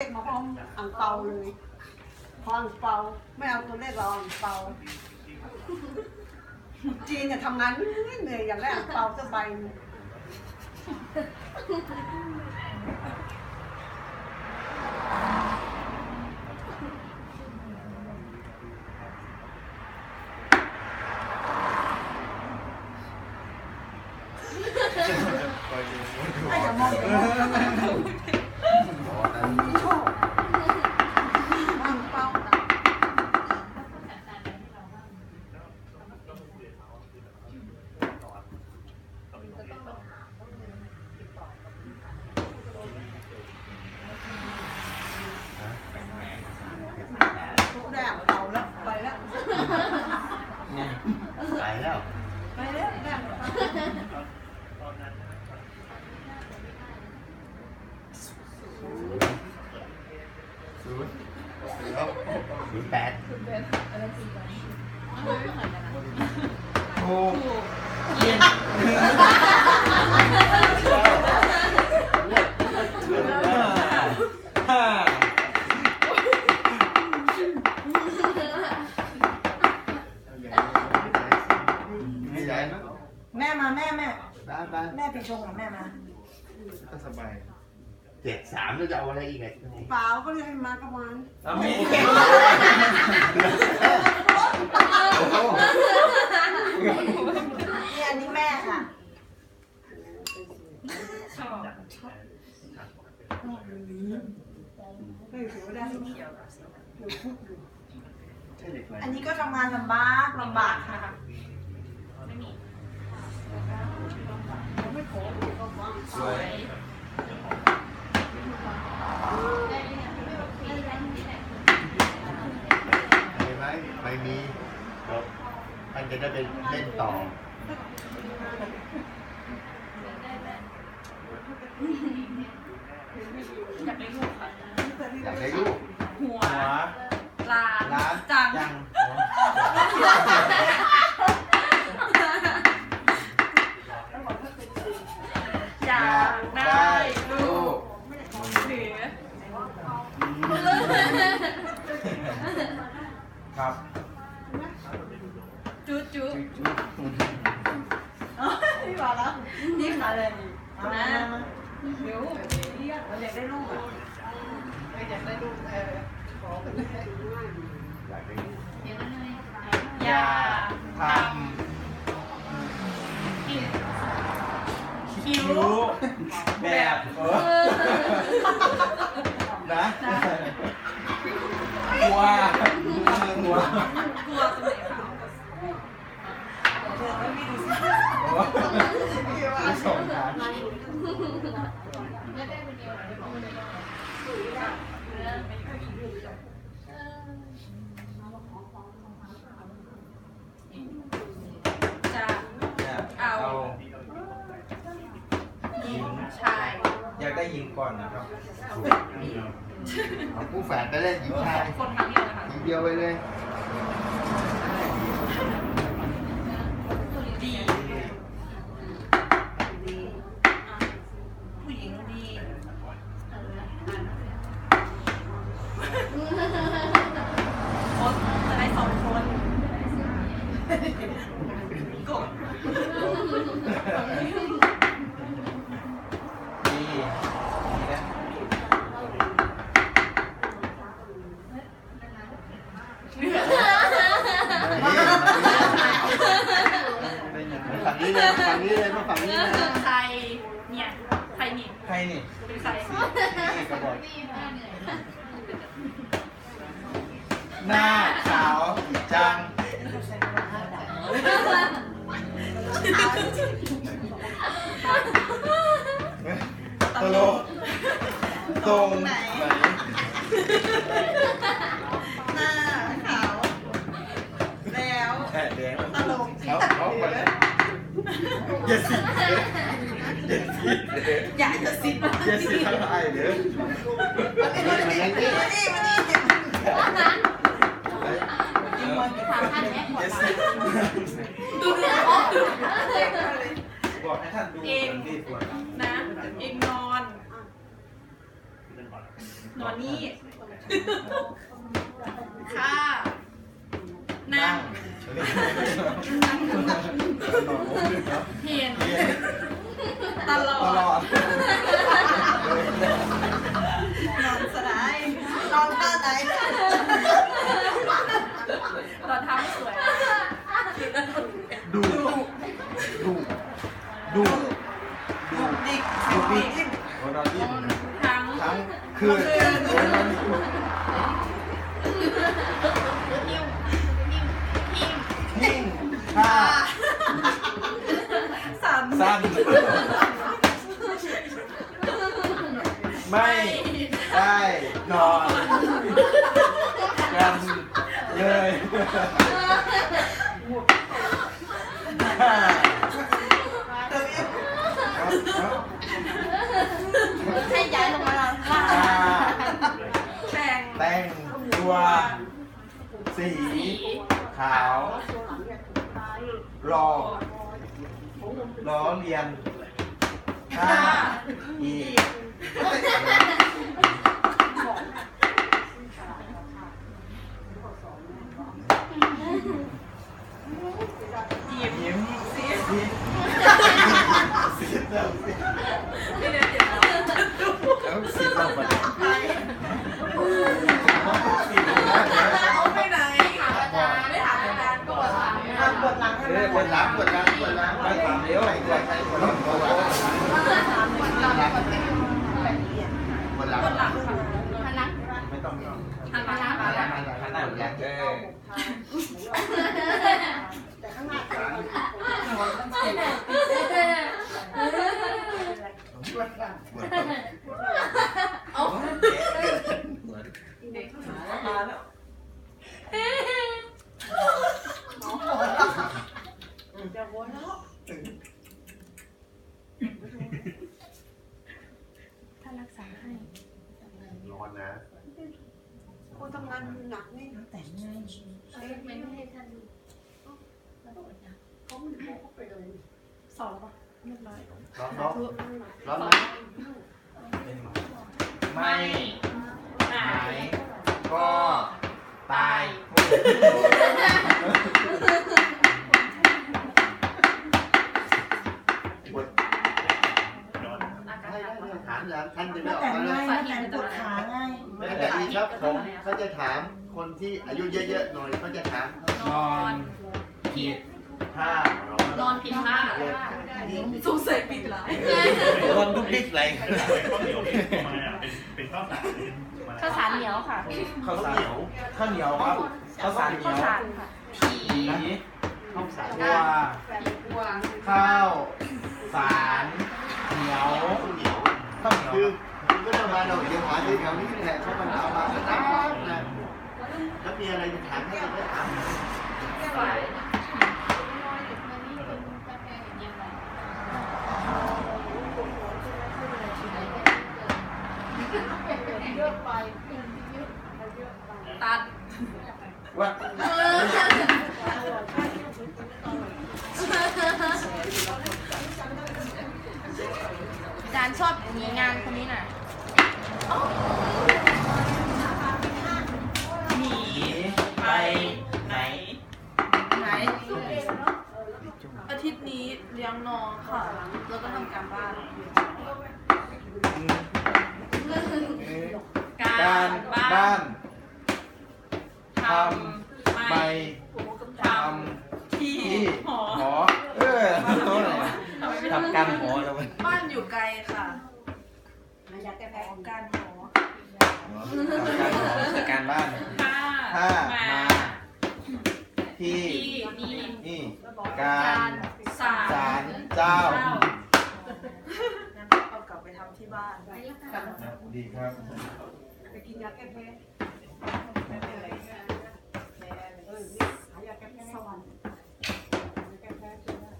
เลขมาพร้อมอ่างเปาเลย พออ่างเปาไม่เอาตัวเลขเราอ่างเปาจีนเนี่ยทำงานเหนื่อยอย่างแรกอ่างเปาสักใบหนึ่งไปอย่ามองอย่ามองไม่ชอบอ่างเปา ทุกแดงเป่าแล้วไปแล้ว เนี่ยไปแล้ว ไปแล้วแดง ศูนย์แล้ว ศูนย์แปดโอ้เยี่ยมห้าไม่ใหญ่นะแม่มาแม่แม่บ้านบ้านแม่ไปชงกับแม่มาก็สบาย เจ็ดสามแล้วจะเอาอะไรอีกไงเปล่าก็เรียกให้มาก็มาเอาไม่โอเคโอ้โหนี่อันนี้แม่ค่ะเฮ้ยถือว่าได้เขียวใช่เด็กไหมอันนี้ก็ทำงานลำบากลำบากค่ะ ไม่ขอก็ฟัง สวยเห็นไหมไม่มีเดี๋ยวท่านจะได้ไปเล่นต่อ อยากได้ลูกค่ะ อยากได้ลูก หัว หัว ลาน ร้าน จัง ยัง อยากได้ลูกหรือ ครับ จุ๊จุ๊ นี่มาแล้ว นี่ค่ะเลย มามามามา เดี๋ยวเรียก เราอยากได้ลูกอะ อยากได้ลูกเออขอเป็นแม่ง่าย อยากได้ลูก อ ยากทคิ้วแบบเออนะหัวหัวำกลัวตรงไหนคะเธอไม่ดูสิไม่ส่งกันจะ เอา หญิงชาย อ ยากได้ยิงก่อนนะครับเอาผู้แฝดไปเล่นหญิงชายคนครั้งเดียวนะคะหญิงเดียวไปเลย ดี ดีผู้หญิงดี โอ๊ตจะได้สองคนกด ดีดีนะ ฝั่งนี้เลยฝั่งนี้เลยมาฝั่งนี้เลย ใครเนี่ย ใครนี่ ใครนี่ เป็นใคร นี่กระบอกหน้าขาวจัง ตลกตรงไหนหน้าขาว แล้วแค่แดงตลกเขาเขาไปเลยอย่าสิ อย่าสิอยากจะซิดมาอย่าสิทั้งไอเด้อมานี่มานี่มานี่มานี่ถามท่านแม่อย่าสิดูเนื้อบอกให้ท่านดูก่อนดีกว่านะเองนอน นอนนี่นี่ค่ะนั่งเห็น ตลอตลอดนอนสลายนอนท่าไหนตอนเท้าไม่สวย ดูดูดูดุกดิกดูดิดิ้นอ้นอนดิ้นทั้งทั้งคืนโอ้นอนดิ้นนิ้วนิ้วพิมนิ่งท่าสั่นสั้นไม่ได้นอนกันเลยห้าตัวเองให้ายลงมาล่างห้าแต่งแต่งตัวสีขาวรอล้อเรียนห้าอีกยิ้มยิ้มสีสีสีเติมสีไม่ได้เจ็บแล้วแล้วสีเติมไปสีเอาไปไหนถ ไม่ได้นอนกันเลยให้ย้ายลงมาแต่งแต่งตัวสีขาวรอล้อเรียนค่ะอีำปวดหลังให้เอมัอนปวดหลังปวดหลังปวดหลังไม่ถามเดี๋ยวไอ้ตัวใครปวดหลังปวดหลัง ปวดหลัง บนหลังค่ะหันหลัง ไม่ต้องไม่ต้อง หันมาหน้า หันหน้าหันหน้าหันหน้าหันหลังเออ แต่ข้างหน้า ปวดหลังปวดหลัง เอา มาแล้ว จะวนแล้วถ้ารักษาให้ร้อนนะคนทำงานหนักนี่แต่งไงไม่ให้ท่านดูเขาไม่ได้เขาไปเลยสอนป่ะเรียบร้อยร้อนร้อนร้อนไหมไม่ หา หาย ยก็ตาย ปวดให้ ถามแล้วท่านจะไม่ออกแต่งมาไงเลยแต่ปวดขาไงไม่แต่ดีครับผมเขาจะถามคนที่อายุเยอะๆหน่อยเขาจะถามนอนผิดท่านอนผิดท่าสงสัยปิดหลาย นอนดุกดิกอะไรข้าวเหนียวมอ่าวสารเหนียวค่ะข้าวสารข้าวเหนียวครับข้าวสารเหนีข้ายววสารค่ะผีผีข้าวสารวัวข้าวสารเหนียวข้าวเหนียวข้าวเหนียวคือคุณก็จะมาเราเดี๋ยวหาที่แถวนี้แหละเขามันเอามาก็ตามนะแล้วมีอะไรจะถามให้เราก็ถาม ตัดว่าอาจารย์ชอบหนีงานคนนี้น่ำไม่ทำที่ที่หอหอเออทำการหอแล้วมันบ้านอยู่ไกลค่ะอยากแก้แพ้การหอทำการหอคือการบ้านถ้าถ้ามามาที่ที่นี่นี่กการารสาศารลเจ้างั้นเอากลับไปทำที่บ้านดีครับไปกินยาแก้แพ้เออหายาแก้แพ้สวรรค์แก้แพ้กินได้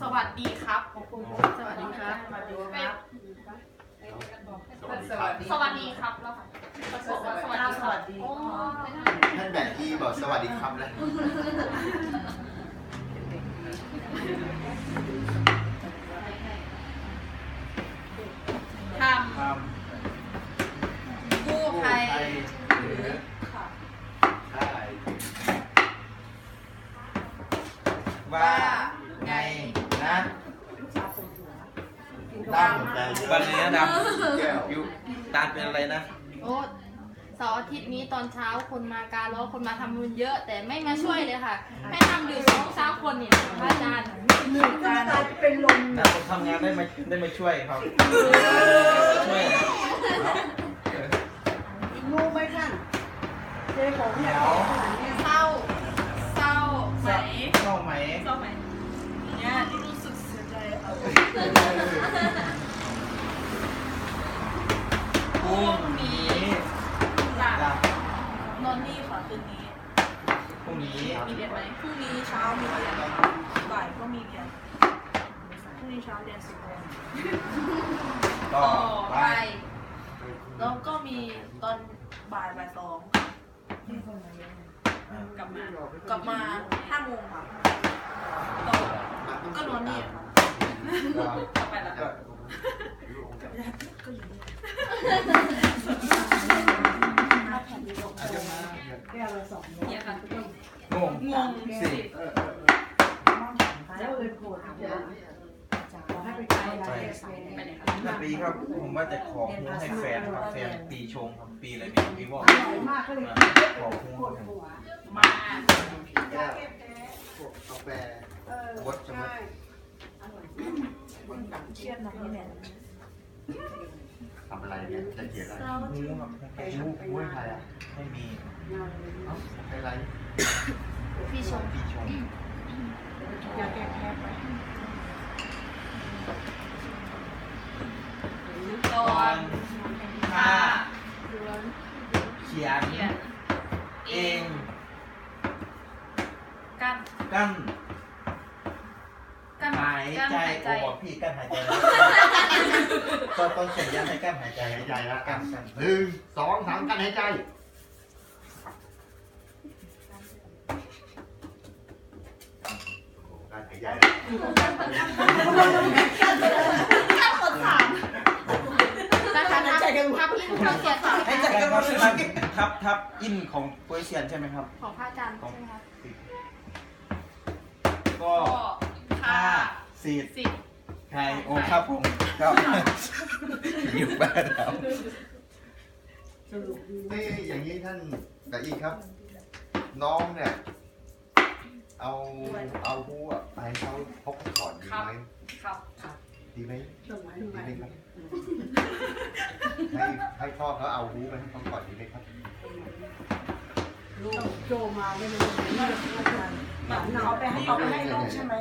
ส วัสดีครับ สวัสดีครับมาดูครับ สวัสดีครับ สวัสดีครับแล้วค่ะสวัสดีสวัสดีโอ้ท่านแบบที่บอกสวัสดีครับแล้ว ท ทำ ตาลเป็นอะไรนะ โอ้เสาร์อาทิตย์นี้ตอนเช้าคนมา การแล้วคนมาทำบุญเยอะ แต่ไม่มาช่วยเลยค่ะ ให้ทำอยู่สองสามคนเนี่ยพระอาจารย์ หนึ่งก็ตายเป็นลมแต่ผมทำงานได้มาได้มาช่วยครับช่วยรู้ไหมท่านเจ๊ผมเนี่ยเอาขนาดนี้เศร้า เศร้าไหมเข้าไหมเศร้าไหมเนี่ยที่รู้สึกเสียใจค่ะพรุ่งนี้หลับจ้ะ นอนนี่ค่ะคืนนี้ พรุ่งนี้มีเรียนไหมพรุ่งนี้เช้ามีเรียนบ่ายก็มีเรียนพรุ่งนี้เช้าเรียนสิบโมงต่อไป แล้วก็มีตอนบ่ายบ่ายสองกลับมากลับมาห้าโมงค่ะต่อก็นอนนี่ค่ะกลับไปแล้วก็อยู่นี่ สิสิแล้วเลยโกรธขอให้ไปทำอะไรไปไหนคะถ้าปีครับผมว่าจะขอหุ้นให้แฟนครับแฟนปีชงครับปีอะไรปีปีวอกมากก็เลยขอหุ้นปวดหัวมาแก้วพวกกาแฟเออวดใช่ไหมเครียดหนักนี่แหละทำอะไรเนี่ยจะเขียนอะไรหูครับให้ลูกมุ้ยใครอะให้มีเอ้าให้อะไร พี่ชมปีชงอย่าแก้แค้นไปตอตอนนถ้าเดือนเขียนเองกั้นกั้นกั้นหายใจโอ้บอกพี่กั้นหายใจต้องต้องเขียนยันให้กั้นหายใจหายใจแล้วกั้นหนึ่งสองสามกั้นหายใจโอ้โหการหายใจแล้วนะคะทับทับอินทับเสียทับให้ใจกันครับทับทับอินของโปรยเซียนใช่ไหมครับ ของพระอาจารย์ใช่ไหมคะก็ก็ถ้าค่าสีดสิบใครโอ้ครับผมครับอยู่บ้านเราสรุปดีนี่อย่างนี้ท่านแต่อีกครับ น้องเนี่ย เอาเอาหูอะไปให้เขาพกก่อนดีไหมครับดีไหมสมัยดีใหม่ไหมครับให้ให้พ่อเขาเอาหูไปให้เขาก่อนดีไหมครับลูกโจมาไม่รู้ว่าจะเอาไปให้เอาไปให้ลูกใช่ไหม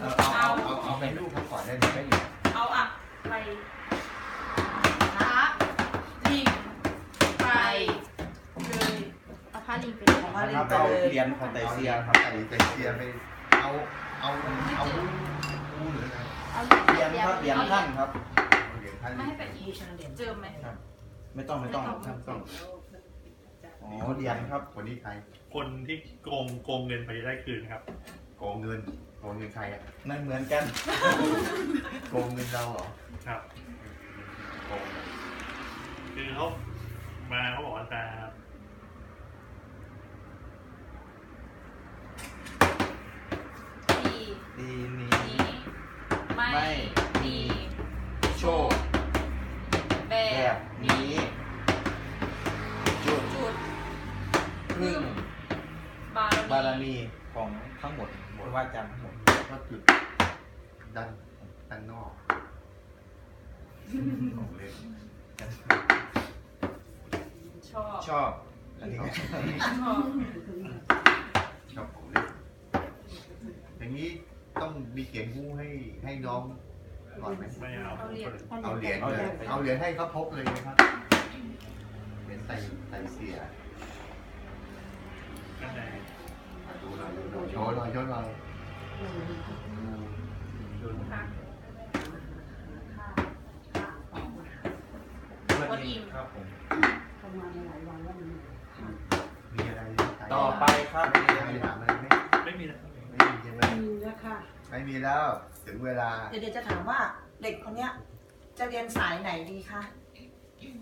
เออเอาเอาเอาเอาไปให้ลูกเขาก่อนได้ไหม เอาอะไปทับลิงไปเลย เอาผ้า ลิงไปครับเอาเหรียญของไตเซียครับไอ้ใจเซียไปเอาเอาเอาหูหูหรืออะไรเอาเหรียญครับเหรียญท่านครับ เอาเหรียญท่านไม่ให้ไปอีกเจอไหมไม่ต้องไม่ต้องท่านต้องอ๋อเหรียญครับ คนนี้ใครคนที่โกงโกงเงินไปได้คืนครับ โกงเงินโกงเงินใครอะนั่นเหมือนกัน โกงเงินเราเหรอครับ โกงคือเขามาเขาบอกว่าจะ ดี ปีนี้นี้ไม่ไม่มีโชคแบแบบบนี้ จุดจุดพึ่งบารบารมีมีของทั้งหมดบนว่าจันทร์ทั้งหมด ก็จุดด้านด้านนอกของเล่นชอบชอบอันนี้ชอบชอบของเล่นอย่างนี้ ต้องมีเขียนหูให้ให้น้องก่อนไหมไม่เอาเอาเหรียญ เอาเหรียญเลยเอาเหรียญให้เขาพกเลยนะครับเหรียญใส่ใส่เสียก็ได้อะดูหน่อยดูหน่อยโชว์หน่อยโชว์หน่อยค่ะวันนี้ครับผมทำงานมาหลายวันแล้วมัน มีอะไรต่อไปครับไม่มีอะไรถามอะไรไหม ไม่มีนะไม่มีใช่ไหมมีแล้วค่ะไม่มีแล้ว ถึงเวลา เดี๋ยวเดี๋ยวจะถามว่าเด็กคนเนี้ย จะเรียนสายไหนดีคะ